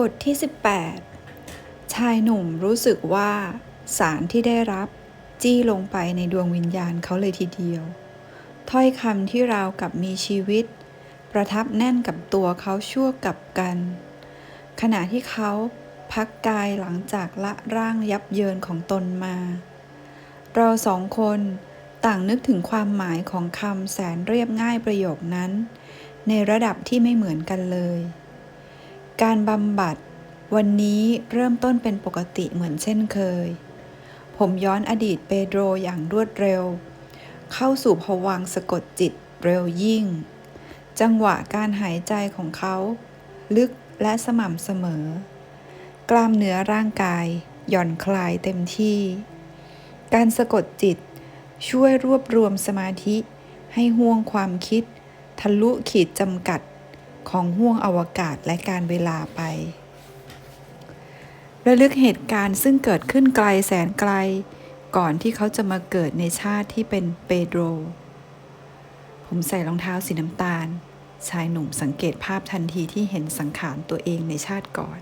บทที่ 18 ชายหนุ่มรู้สึกว่าสารที่ได้รับจี้ลงไปในดวงวิญญาณเขาเลยทีเดียว ถ้อยคำที่ราวกับมีชีวิต ประทับแน่นกับตัวเขาชั่วกับกัน ขณะที่เขาพักกายหลังจากละร่างยับเยินของตนมา เราสองคนต่างนึกถึงความหมายของคำแสนเรียบง่ายประโยคนั้น ในระดับที่ไม่เหมือนกันเลย การบำบัด วันนี้เริ่มต้นเป็นปกติเหมือนเช่นเคย ผมย้อนอดีตเปโดรอย่างรวดเร็ว เข้าสู่ภวังสะกดจิตเร็วยิ่ง จังหวะการหายใจของเขา ลึกและสม่ำเสมอ กล้ามเนื้อร่างกาย หย่อนคลายเต็มที่ การสะกดจิต ช่วยรวบรวมสมาธิให้ห่วงความคิด ทะลุขีดจำกัด ของห่วงอวกาศและการเวลาไประลึกเหตุการณ์ซึ่งเกิดขึ้นไกลแสนไกล ก่อนที่เขาจะมาเกิดในชาติที่เป็นเปโดร ผมใส่รองเท้าสีน้ำตาล ชายหนุ่มสังเกตภาพทันทีที่เห็นสังขารตัวเองในชาติก่อน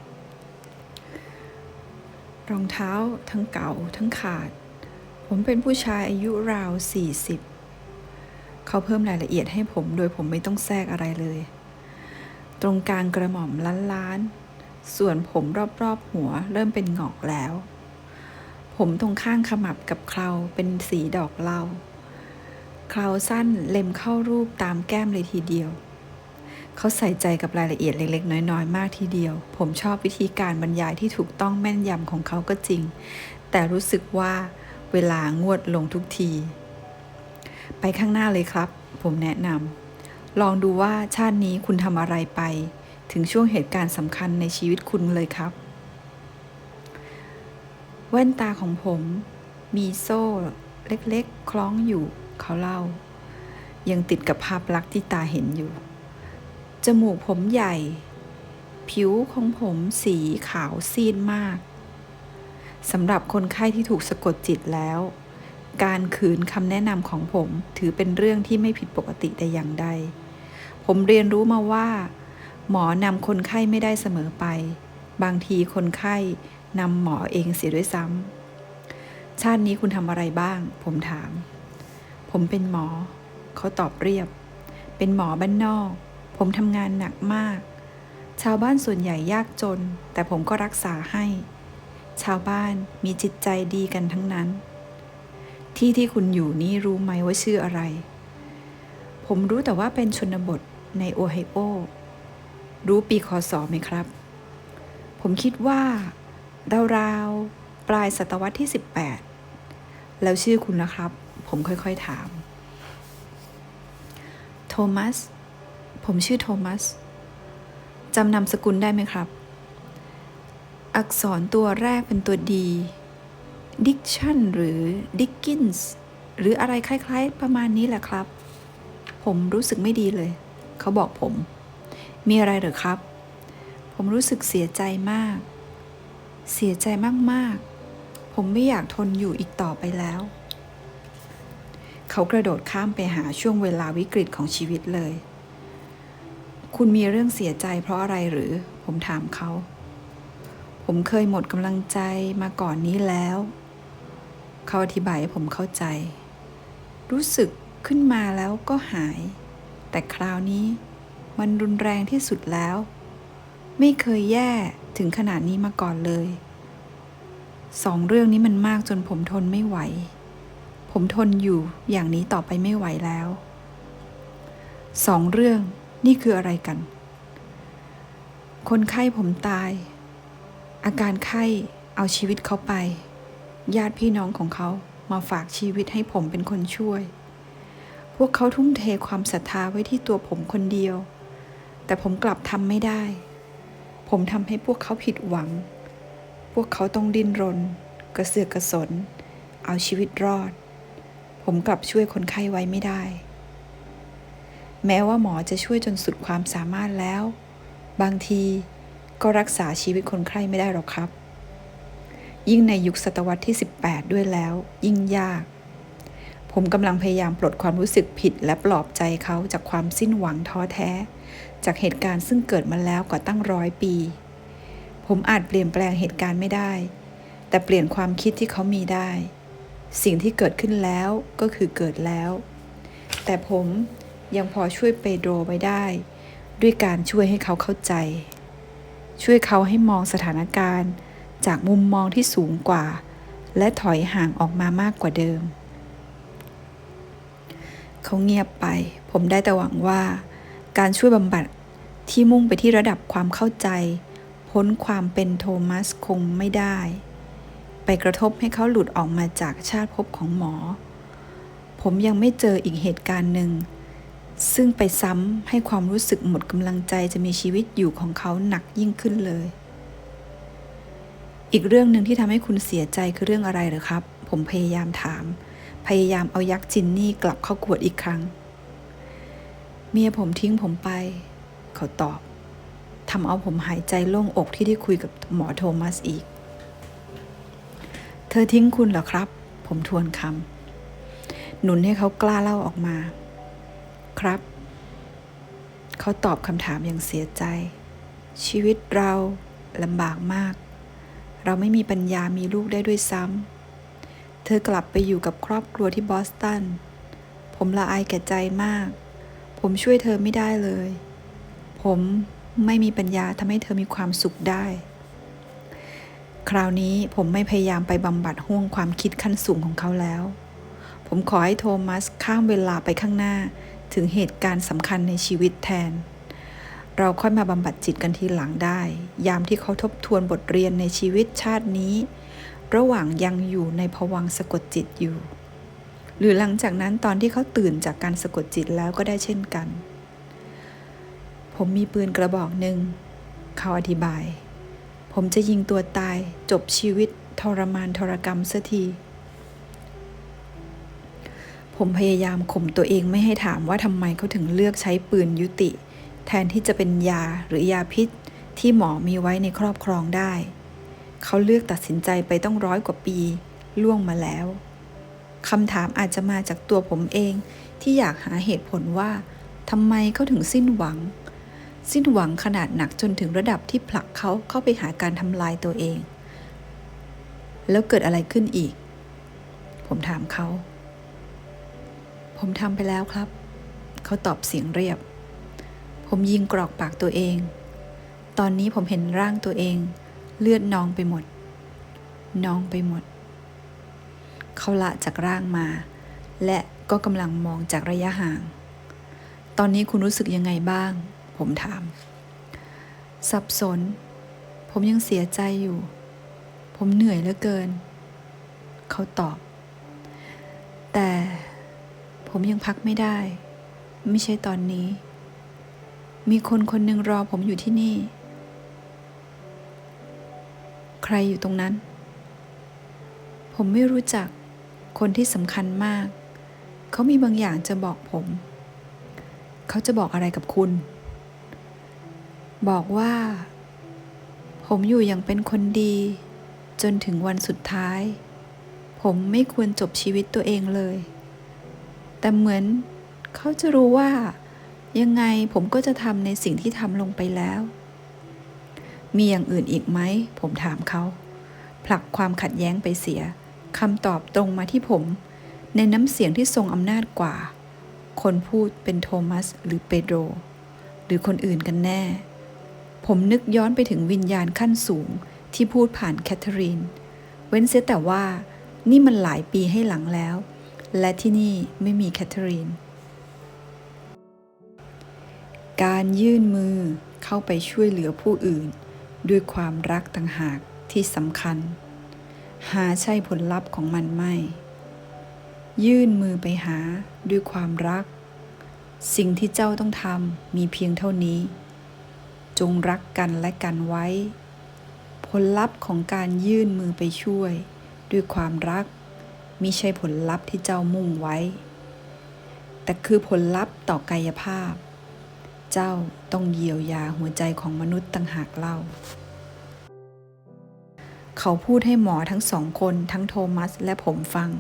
รองเท้าทั้งเก่าทั้งขาด ผมเป็นผู้ชายอายุราว 40 เขาเพิ่มรายละเอียดให้ผมโดยผมไม่ต้องแทรกอะไรเลย ตรงกลางกระหม่อมล้านๆ ส่วนผมรอบๆหัวเริ่มเป็นหงอกแล้ว ผมตรงข้างขมับกับเคราเป็นสีดอกเหล้าเคราสั้นเล็มเข้ารูปตามแก้มเลยทีเดียว เขาใส่ใจกับรายละเอียดเล็ก ๆ น้อย ๆ มากทีเดียว ผมชอบวิธีการบรรยายที่ถูกต้องแม่นยำของเขาก็จริง แต่รู้สึกว่าเวลางวดลงทุกที ไปข้างหน้าเลยครับ ผมแนะนำ ลองดูว่าชาตินี้คุณทำอะไรไป ถึงช่วงเหตุการณ์สำคัญในชีวิตคุณเลยครับ แว่นตาของผมมีโซ่เล็กๆ คล้องอยู่ เขาเล่า ยังติดกับภาพลักษณ์ที่ตาเห็นอยู่ จมูกผมใหญ่ ผิวของผมสีขาวซีดมากสำหรับคนไข้ที่ถูกสะกดจิตแล้ว การขืนคำแนะนำของผมถือเป็นเรื่องที่ไม่ผิดปกติแต่อย่างใด ผมเรียนรู้มาว่า หมอนำคนไข้ไม่ได้เสมอไป บางทีคนไข้นำหมอเองเสียด้วยซ้ำ ชาตินี้คุณทำอะไรบ้าง ผมถาม ผมเป็นหมอ เขาตอบเรียบ เป็นหมอบ้านนอก ผมทำงานหนักมาก ชาวบ้านส่วนใหญ่ยากจน แต่ผมก็รักษาให้ ชาวบ้านมีจิตใจดีกันทั้งนั้น ที่ที่คุณอยู่นี่รู้ไหมว่าชื่ออะไร ผมรู้แต่ว่าเป็นชนบทในโอไฮโอ รู้ปีคศไหมครับ ผมคิดว่าราวๆปลายศตวรรษที่ 18 แล้วชื่อคุณนะครับ ผมค่อยๆถาม โทมัส ผมชื่อโทมัสจำนามสกุลได้ไหมครับ อักษรตัวแรกเป็นตัวดี ดิกชันหรือดิกกินส์หรืออะไรคล้าย ๆ ประมาณนี้แหละครับ ผมรู้สึกไม่ดีเลย เขาบอกผม มีอะไรหรือครับ ผมรู้สึกเสียใจมาก เสียใจมากๆ ผมไม่อยากทนอยู่อีกต่อไปแล้ว เขากระโดดข้ามไปหาช่วงเวลาวิกฤตของชีวิตเลย คุณมีเรื่องเสียใจเพราะอะไรหรือ ผมถามเขาผมเคยหมดกำลังใจมาก่อนนี้แล้ว เขาอธิบายให้ผมเข้าใจ รู้สึกขึ้นมาแล้วก็หาย แต่คราวนี้มันรุนแรงที่สุดแล้ว ไม่เคยแย่ถึงขนาดนี้มาก่อนเลย สองเรื่องนี้มันมากจนผมทนไม่ไหว ผมทนอยู่อย่างนี้ต่อไปไม่ไหวแล้ว สองเรื่องนี่คืออะไรกัน คนไข้ผมตาย อาการไข้เอาชีวิตเขาไป ญาติพี่น้องของเขามาฝากชีวิตให้ผมเป็นคนช่วย พวกเขาทุ่มเทความศรัทธาไว้ที่ตัวผมคนเดียว แต่ผมกลับทำไม่ได้ ผมทำให้พวกเขาผิดหวัง พวกเขาต้องดิ้นรน กระเสือกกระสน เอาชีวิตรอด ผมกลับช่วยคนไข้ไว้ไม่ได้ แม้ว่าหมอจะช่วยจนสุดความสามารถแล้ว บางทีก็รักษาชีวิตคนไข้ไม่ได้หรอกครับ ยิ่งในยุคศตวรรษที่ 18 ด้วยแล้ว ยิ่งยาก ผมกำลังพยายามปลดความรู้สึกผิดและปลอบใจเขาจากความสิ้นหวังท้อแท้ จากเหตุการณ์ซึ่งเกิดมาแล้วกว่าตั้งร้อยปี ผมอาจเปลี่ยนแปลงเหตุการณ์ไม่ได้ แต่เปลี่ยนความคิดที่เขามีได้ สิ่งที่เกิดขึ้นแล้วก็คือเกิดแล้ว แต่ผมยังพอช่วยเปโดรไว้ได้ ด้วยการช่วยให้เขาเข้าใจ ช่วยเขาให้มองสถานการณ์ จากมุมมองที่สูงกว่า และถอยห่างออกมามากกว่าเดิม เขาเงียบไป ผมได้แต่หวังว่า การช่วยบำบัดที่มุ่งไปที่ระดับความเข้าใจ พ้นความเป็นโทมัสคงไม่ได้ ไปกระทบให้เขาหลุดออกมาจากชาติภพของหมอ ผมยังไม่เจออีกเหตุการณ์หนึ่ง ซึ่งไปซ้ำให้ความรู้สึกหมดกำลังใจจะมีชีวิตอยู่ของเขาหนักยิ่งขึ้นเลย อีกเรื่องหนึ่งที่ทำให้คุณเสียใจคือเรื่องอะไรหรือครับ ผมพยายามถาม พยายามเอายักษ์จินนี่กลับเข้ากวดอีกครั้ง เมียผมทิ้งผมไป เขาตอบทำเอาผมหายใจโล่งอกที่ได้คุยกับหมอโทมัสอีก เธอทิ้งคุณเหรอครับ ผมทวนคำหนุนให้เขากล้าเล่าออกมา ครับ เขาตอบคำถามอย่างเสียใจ ชีวิตเราลำบากมาก เราไม่มีปัญญามีลูกได้ด้วยซ้ำ เธอกลับไปอยู่กับครอบครัวที่บอสตัน ผมละอายแก่ใจมาก ผมช่วยเธอไม่ได้เลย ผมไม่มีปัญญาทำให้เธอมีความสุขได้ คราวนี้ผมไม่พยายามไปบำบัดห่วงความคิดขั้นสูงของเขาแล้ว ผมขอให้โทมัสข้ามเวลาไปข้างหน้าถึงเหตุการณ์สำคัญในชีวิตแทน เราค่อยมาบำบัดจิตกันทีหลังได้ ยามที่เขาทบทวนบทเรียนในชีวิตชาตินี้ ระหว่างยังอยู่ในภวังสะกดจิตอยู่ หรือหลังจากนั้นตอนที่เขาตื่นจากการสะกดจิตแล้วก็ได้เช่นกัน ผมมีปืนกระบอกหนึ่ง เขาอธิบาย ผมจะยิงตัวตายจบชีวิตทรมานทรกรรมเสียที ผมพยายามข่มตัวเองไม่ให้ถามว่าทำไมเขาถึงเลือกใช้ปืนยุติ แทนที่จะเป็นยาหรือยาพิษ ที่หมอมีไว้ในครอบครองได้ เขาเลือกตัดสินใจไปต้องร้อยกว่าปีล่วงมาแล้วคำถามอาจจะมาจากตัวผมเองที่อยากหาเหตุผลว่าทำไมเขาถึงสิ้นหวัง สิ้นหวังขนาดหนักจนถึงระดับที่ผลักเขาเข้าไปหาการทำลายตัวเอง แล้วเกิดอะไรขึ้นอีก ผมถามเขา ผมทำไปแล้วครับ เขาตอบเสียงเรียบ ผมยิงกรอกปากตัวเอง ตอนนี้ผมเห็นร่างตัวเอง เลือดนองไปหมด นองไปหมด เขาละจากร่างมา และก็กำลังมองจากระยะห่าง ตอนนี้คุณรู้สึกยังไงบ้าง ผมถาม สับสน ผมยังเสียใจอยู่ ผมเหนื่อยเหลือเกิน เขาตอบ แต่ผมยังพักไม่ได้ ไม่ใช่ตอนนี้ มีคนคนหนึ่งรอผมอยู่ที่นี่ ใครอยู่ตรงนั้น ผมไม่รู้จักคนที่สำคัญมาก เขามีบางอย่างจะบอกผม เขาจะบอกอะไรกับคุณ บอกว่า ผมอยู่อย่างเป็นคนดี จนถึงวันสุดท้าย ผมไม่ควรจบชีวิตตัวเองเลย แต่เหมือนเขาจะรู้ว่า ยังไงผมก็จะทำในสิ่งที่ทำลงไปแล้ว มีอย่างอื่นอีกไหม ผมถามเขา ผลักความขัดแย้งไปเสียคำตอบตรงมาที่ผม ในน้ำเสียงที่ทรงอำนาจกว่า คนพูดเป็นโทมัสหรือเปโดรหรือคนอื่นกันแน่ ผมนึกย้อนไปถึงวิญญาณขั้นสูงที่พูดผ่านแคทเธอรีน เว้นเสียแต่ว่านี่มันหลายปีให้หลังแล้ว และที่นี่ไม่มีแคทเธอรีน การยื่นมือเข้าไปช่วยเหลือผู้อื่น ด้วยความรักต่างหากที่สำคัญ หาใช่ผลลัพธ์ของมันไม่ ยื่นมือไปหาด้วยความรัก สิ่งที่เจ้าต้องทำมีเพียงเท่านี้ จงรักกันและกันไว้ ผลลัพธ์ของการยื่นมือไปช่วย ด้วยความรักมิใช่ผลลัพธ์ที่เจ้ามุ่งไว้ แต่คือผลลัพธ์ต่อกายภาพ เจ้าต้องเยียวยาหัวใจของมนุษย์ต่างหากเล่า เขาพูดให้หมอทั้งสองคนทั้งโทมัสและผมฟัง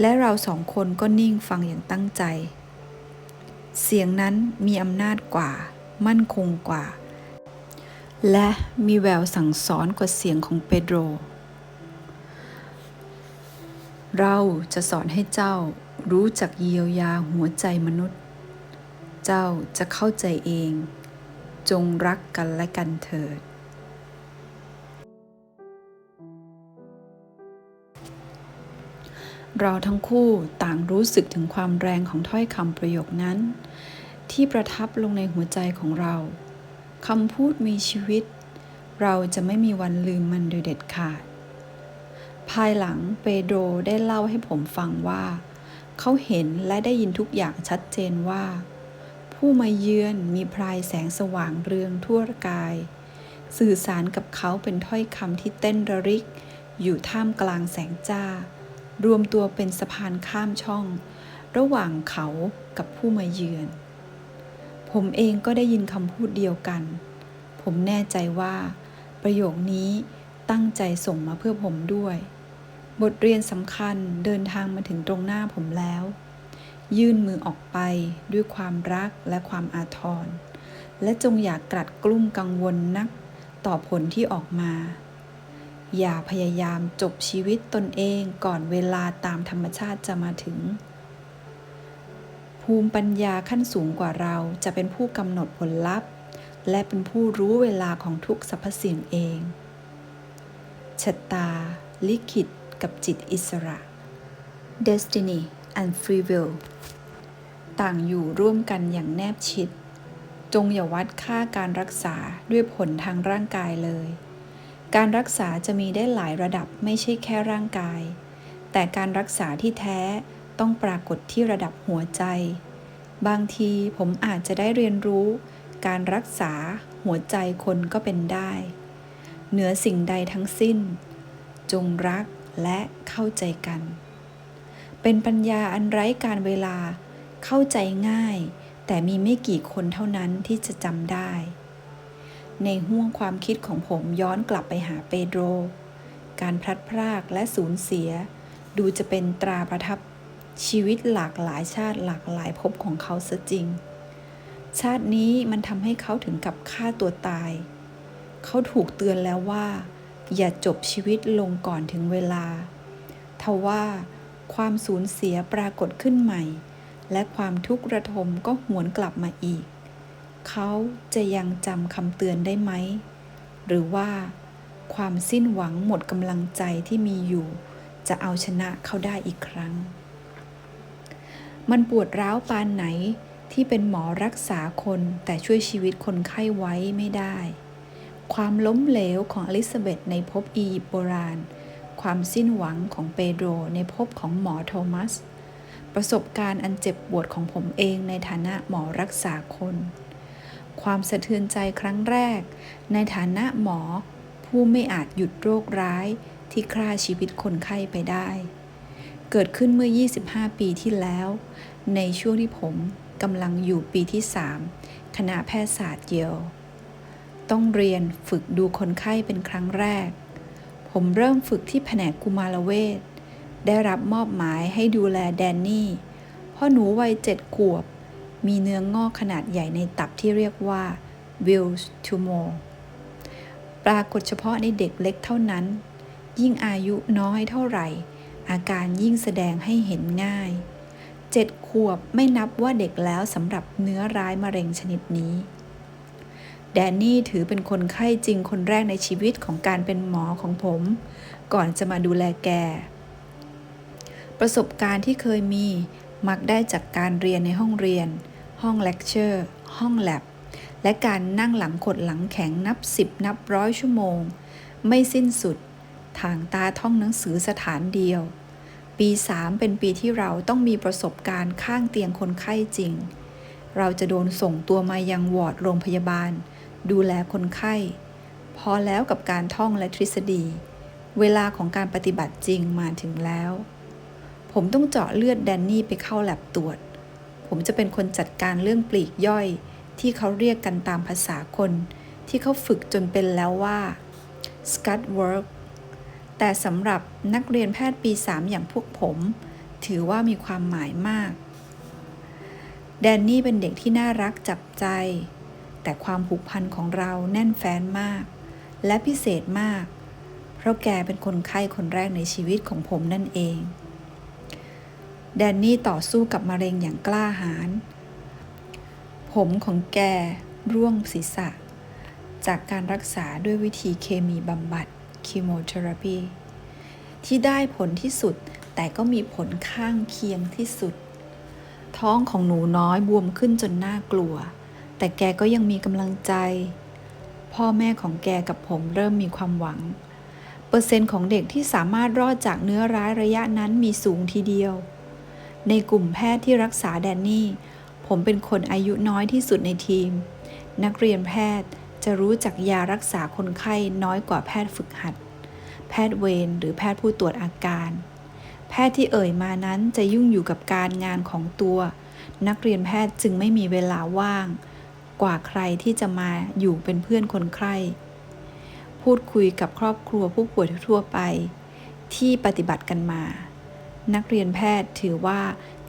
และเราสองคนก็นิ่งฟังอย่างตั้งใจ เสียงนั้นมีอำนาจกว่า มั่นคงกว่า และมีแววสั่งสอนกว่าเสียงของเปโดร เราจะสอนให้เจ้ารู้จักเยียวยาหัวใจมนุษย์ เจ้าจะเข้าใจเอง จงรักกันและกันเถิด เราทั้งคู่ต่างรู้สึกถึงความแรงของถ้อยคำประโยคนั้น ที่ประทับลงในหัวใจของเราคำพูดมีชีวิต เราจะไม่มีวันลืมมันโดยเด็ดขาด ภายหลังเปโดรได้เล่าให้ผมฟังว่า เขาเห็นและได้ยินทุกอย่างชัดเจนว่า ผู้มาเยือนมีพรายแสงสว่างเรืองทั่วกาย สื่อสารกับเขาเป็นถ้อยคำที่เต้นระริก อยู่ท่ามกลางแสงจ้า รวมตัวเป็นสะพานข้ามช่อง ระหว่างเขากับผู้มาเยือน ผมเองก็ได้ยินคำพูดเดียวกัน ผมแน่ใจว่า ประโยคนี้ตั้งใจส่งมาเพื่อผมด้วย บทเรียนสำคัญเดินทางมาถึงตรงหน้าผมแล้ว ยื่นมือออกไปด้วยความรักและความอาทร และจงอย่ากกลัดกลุ้มกังวลนักต่อผลที่ออกมา อย่าพยายามจบชีวิตตนเองก่อนเวลาตามธรรมชาติจะมาถึง ภูมิปัญญาขั้นสูงกว่าเราจะเป็นผู้กำหนดผลลัพธ์ และเป็นผู้รู้เวลาของทุกสรรพสิ่งเองชะตา ลิขิต กับจิตอิสระ Destiny and Free Will ต่างอยู่ร่วมกันอย่างแนบชิด จงอย่าวัดค่าการรักษาด้วยผลทางร่างกายเลย การรักษาจะมีได้หลายระดับไม่ใช่แค่ร่างกาย แต่การรักษาที่แท้ต้องปรากฏที่ระดับหัวใจ บางทีผมอาจจะได้เรียนรู้ การรักษาหัวใจคนก็เป็นได้ เหนือสิ่งใดทั้งสิ้น จงรักและเข้าใจกัน เป็นปัญญาอันไร้การเวลา เข้าใจง่าย แต่มีไม่กี่คนเท่านั้นที่จะจำได้ ในห่วงความคิดของผมย้อนกลับไปหาเปโดร การพลัดพรากและสูญเสีย ดูจะเป็นตราประทับชีวิตหลากหลายชาติหลากหลายภพของเขาซะจริง ชาตินี้มันทำให้เขาถึงกับฆ่าตัวตาย เขาถูกเตือนแล้วว่า อย่าจบชีวิตลงก่อนถึงเวลา ทว่าความสูญเสียปรากฏขึ้นใหม่ และความทุกข์ระทมก็หวนกลับมาอีก เขาจะยังจำคำเตือนได้ไหม หรือว่า ความสิ้นหวังหมดกำลังใจที่มีอยู่ จะเอาชนะเขาได้อีกครั้ง มันปวดร้าวปานไหนที่เป็นหมอรักษาคนแต่ช่วยชีวิตคนไข้ไว้ไม่ได้ ความล้มเหลวของอลิซาเบธในภพอียิปต์โบราณ ความสิ้นหวังของเปโดรในภพของหมอโทมัส ประสบการณ์อันเจ็บปวดของผมเองในฐานะหมอรักษาคน ความสะเทือนใจครั้งแรก ในฐานะหมอ ผู้ไม่อาจหยุดโรคร้ายที่ฆ่าชีวิตคนไข้ไปได้ เกิดขึ้นเมื่อ 25 ปีที่แล้ว ในช่วงที่ผมกำลังอยู่ปีที่ 3 คณะแพทยศาสตร์เยลต้องเรียนฝึกดูคนไข้เป็นครั้งแรก ผมเริ่มฝึกที่แผนกกุมารเวช ได้รับมอบหมายให้ดูแลแดนนี่พ่อหนูวัยเจ็ดขวบ มีเนื้องอกขนาดใหญ่ในตับที่เรียกว่า Wills tumor ปรากฏเฉพาะในเด็กเล็กเท่านั้น ยิ่งอายุน้อยเท่าไหร่ อาการยิ่งแสดงให้เห็นง่าย เจ็ดขวบไม่นับว่าเด็กแล้วสำหรับเนื้อร้ายมะเร็งชนิดนี้ แดนนี่ถือเป็นคนไข้จริงคนแรกในชีวิตของการเป็นหมอของผม ก่อนจะมาดูแลแก ประสบการณ์ที่เคยมี มักได้จากการเรียนในห้องเรียน ห้องเลคเชอร์ ห้องแลบ และการนั่งหลังขดหลังแข็งนับสิบนับร้อยชั่วโมง ไม่สิ้นสุด ทางตาท่องหนังสือสถานเดียว ปี 3 เป็นปีที่เราต้องมีประสบการณ์ข้างเตียงคนไข้จริง เราจะโดนส่งตัวมายังวอร์ดโรงพยาบาล ดูแลคนไข้ พอแล้วกับการท่องและทฤษฎี เวลาของการปฏิบัติจริงมาถึงแล้ว ผมต้องเจาะเลือดแดนนี่ไปเข้าแลบตรวจ ผมจะเป็นคนจัดการเรื่องปลีกย่อย ที่เขาเรียกกันตามภาษาคน ที่เขาฝึกจนเป็นแล้วว่า scut work แต่สำหรับนักเรียนแพทย์ปี 3 อย่างพวกผม ถือว่ามีความหมายมาก แดนนี่เป็นเด็กที่น่ารักจับใจ แต่ความผูกพันของเราแน่นแฟ้นมาก และพิเศษมาก เพราะแกเป็นคนไข้คนแรกในชีวิตของผมนั่นเอง แดนนี่ต่อสู้กับมะเร็งอย่างกล้าหาญ ผมของแกร่วงศีรษะ จากการรักษาด้วยวิธีเคมีบำบัดคีโมเทอราปีที่ได้ผลที่สุดแต่ก็มีผลข้างเคียงที่สุด ท้องของหนูน้อยบวมขึ้นจนน่ากลัว แต่แกก็ยังมีกำลังใจ พ่อแม่ของแกกับผมเริ่มมีความหวัง เปอร์เซ็นต์ของเด็กที่สามารถรอดจากเนื้อร้ายระยะนั้นมีสูงทีเดียว ในกลุ่มแพทย์ที่รักษาแดนนี่ ผมเป็นคนอายุน้อยที่สุดในทีม นักเรียนแพทย์จะรู้จักยารักษาคนไข้น้อยกว่าแพทย์ฝึกหัด แพทย์เวรหรือแพทย์ผู้ตรวจอาการ แพทย์ที่เอ่ยมานั้นจะยุ่งอยู่กับการงานของตัว นักเรียนแพทย์จึงไม่มีเวลาว่าง กว่าใครที่จะมาอยู่เป็นเพื่อนคนไข้ พูดคุยกับครอบครัวผู้ป่วยทั่วไป ที่ปฏิบัติกันมา นักเรียนแพทย์ถือว่า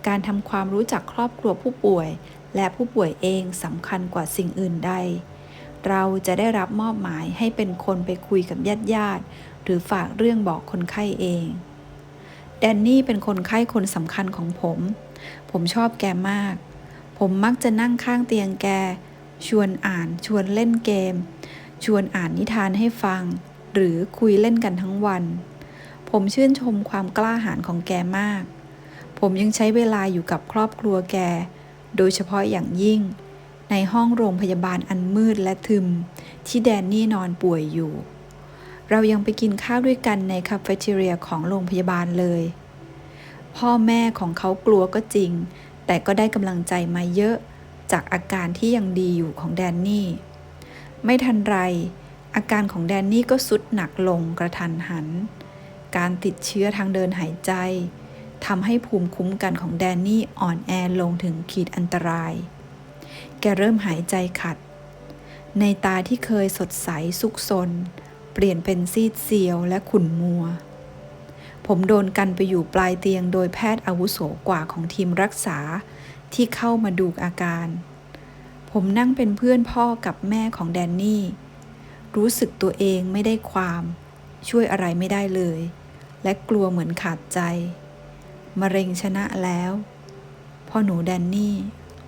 การทำความรู้จักครอบครัวผู้ป่วย และผู้ป่วยเองสำคัญกว่าสิ่งอื่นใด เราจะได้รับมอบหมายให้เป็นคนไปคุยกับญาติญาติๆหรือฝากเรื่องบอกคนไข้เอง แดนนี่เป็นคนไข้คนสำคัญของผม ผมชอบแกมาก ผมมักจะนั่งข้างเตียงแก ชวนอ่าน ชวนเล่นเกม ชวนอ่านนิทานให้ฟัง หรือคุยเล่นกันทั้งวัน ผมชื่นชมความกล้าหาญของแกมาก ผมยังใช้เวลาอยู่กับครอบครัวแก โดยเฉพาะอย่างยิ่ง ในห้องโรงพยาบาลอันมืดและทึม ที่แดนนี่นอนป่วยอยู่ เรายังไปกินข้าวด้วยกันในคาเฟ่เทเรียของโรงพยาบาลเลย พ่อแม่ของเขากลัวก็จริง แต่ก็ได้กำลังใจมาเยอะ จากอาการที่ยังดีอยู่ของแดนนี่ ไม่ทันไร อาการของแดนนี่ก็สุดหนักลงกระทันหัน การติดเชื้อทางเดินหายใจทำให้ภูมิคุ้มกันของแดนนี่อ่อนแอลงถึงขีดอันตราย แกเริ่มหายใจขัด ในตาที่เคยสดใสสุกซน เปลี่ยนเป็นซีดเซียวและขุ่นมัว ผมโดนกันไปอยู่ปลายเตียงโดยแพทย์อาวุโสกว่าของทีมรักษาที่เข้ามาดูอาการ ผมนั่งเป็นเพื่อนพ่อกับแม่ของแดนนี่ รู้สึกตัวเองไม่ได้ความ ช่วยอะไรไม่ได้เลย และกลัวเหมือนขาดใจ มะเร็งชนะแล้ว พ่อหนูแดนนี่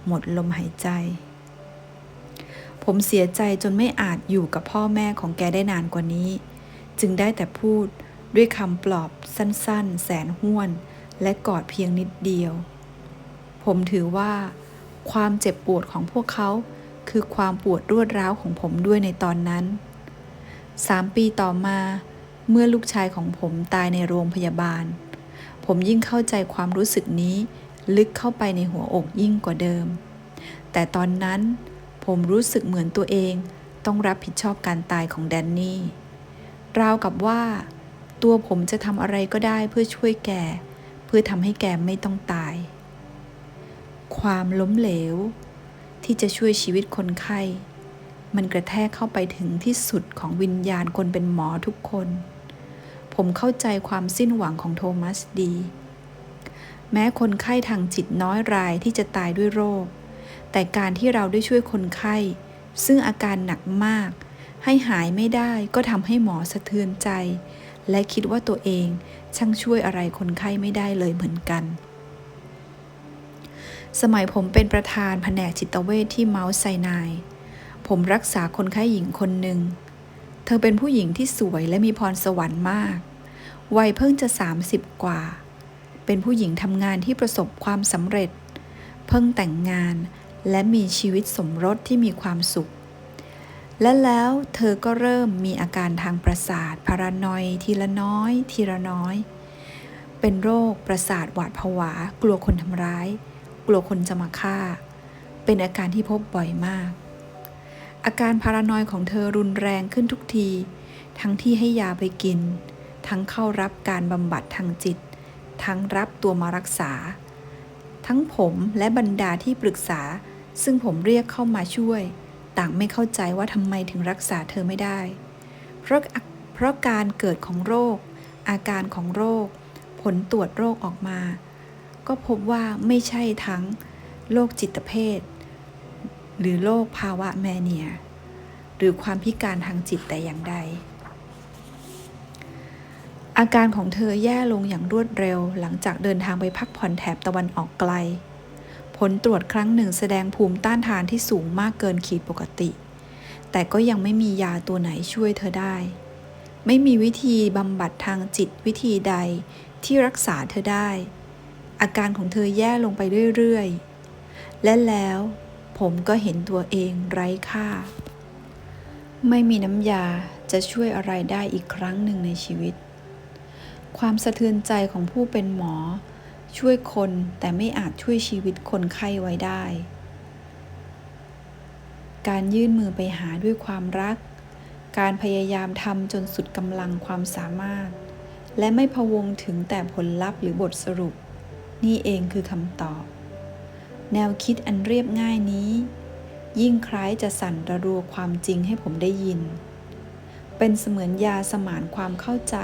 หมดลมหายใจ ผมเสียใจจนไม่อาจอยู่กับพ่อแม่ของแกได้นานกว่านี้ จึงได้แต่พูดด้วยคำปลอบสั้นๆ แสนห้วน และกอดเพียงนิดเดียว ผมถือว่า ความเจ็บปวดของพวกเขาคือความปวดรวดร้าวของผมด้วยในตอนนั้นสามปีต่อมา เมื่อลูกชายของผมตายในโรงพยาบาล ผมยิ่งเข้าใจความรู้สึกนี้ ลึกเข้าไปในหัวอกยิ่งกว่าเดิม แต่ตอนนั้นผมรู้สึกเหมือนตัวเองต้องรับผิดชอบการตายของแดนนี่ ราวกับว่า ตัวผมจะทำอะไรก็ได้เพื่อช่วยแก เพื่อทำให้แกไม่ต้องตาย ความล้มเหลว ที่จะช่วยชีวิตคนไข้ มันกระแทกเข้าไปถึงที่สุดของวิญญาณคนเป็นหมอทุกคน ผมเข้าใจความสิ้นหวังของโทมัสดี แม้คนไข้ทางจิตน้อยรายที่จะตายด้วยโรค แต่การที่เราได้ช่วยคนไข้ ซึ่งอาการหนักมาก ให้หายไม่ได้ก็ทำให้หมอสะเทือนใจ และคิดว่าตัวเองช่างช่วยอะไรคนไข้ไม่ได้เลยเหมือนกัน สมัยผมเป็นประธานแผนกจิตเวชที่เมาส์ไซนายผมรักษาคนไข้หญิงคนหนึ่ง เธอเป็นผู้หญิงที่สวยและมีพรสวรรค์มาก วัยเพิ่งจะ 30 กว่า เป็นผู้หญิงทำงานที่ประสบความสำเร็จ เพิ่งแต่งงานและมีชีวิตสมรสที่มีความสุข และแล้วเธอก็เริ่มมีอาการทางประสาทพารานอยทีละน้อย ทีละน้อย เป็นโรคประสาทหวาดผวา กลัวคนทำร้าย กลัวคนจะมาฆ่า เป็นอาการที่พบบ่อยมาก อาการพารานอยของเธอรุนแรงขึ้นทุกที ทั้งที่ให้ยาไปกิน ทั้งเข้ารับการบำบัดทางจิต ทั้งรับตัวมารักษา ทั้งผมและบรรดาที่ปรึกษา ซึ่งผมเรียกเข้ามาช่วย ต่างไม่เข้าใจว่าทำไมถึงรักษาเธอไม่ได้ เพราะเพราะการเกิดของโรค อาการของโรค ผลตรวจโรคออกมา ก็พบว่าไม่ใช่ทั้งโรคจิตเภท หรือโรคภาวะแมเนีย หรือความพิการทางจิตแต่อย่างใด อาการของเธอแย่ลงอย่างรวดเร็วหลังจากเดินทางไปพักผ่อนแถบตะวันออกไกล ผลตรวจครั้งหนึ่งแสดงภูมิต้านทานที่สูงมากเกินขีดปกติ แต่ก็ยังไม่มียาตัวไหนช่วยเธอได้ ไม่มีวิธีบำบัดทางจิตวิธีใดที่รักษาเธอได้ อาการของเธอแย่ลงไปเรื่อย ๆ และแล้ว ผมก็เห็นตัวเองไร้ค่า ไม่มีน้ำยาจะช่วยอะไรได้อีกครั้งหนึ่งในชีวิต ความสะเทือนใจของผู้เป็นหมอ ช่วยคนแต่ไม่อาจช่วยชีวิตคนไข้ไว้ได้ การยื่นมือไปหาด้วยความรัก การพยายามทำจนสุดกำลังความสามารถ และไม่พะวงถึงแต่ผลลัพธ์หรือบทสรุป นี่เองคือคำตอบ แนวคิดอันเรียบง่ายนี้ ยิ่งคล้ายจะสั่นระรัวความจริงให้ผมได้ยิน เป็นเสมือนยาสมานความเข้าใจ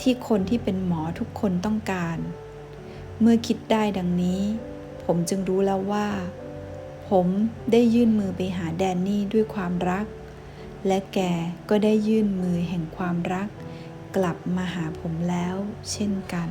ที่คนที่เป็นหมอทุกคนต้องการ เมื่อคิดได้ดังนี้ ผมจึงรู้แล้วว่า ผมได้ยื่นมือไปหาแดนนี่ด้วยความรัก และแกก็ได้ยื่นมือแห่งความรัก กลับมาหาผมแล้ว เช่นกัน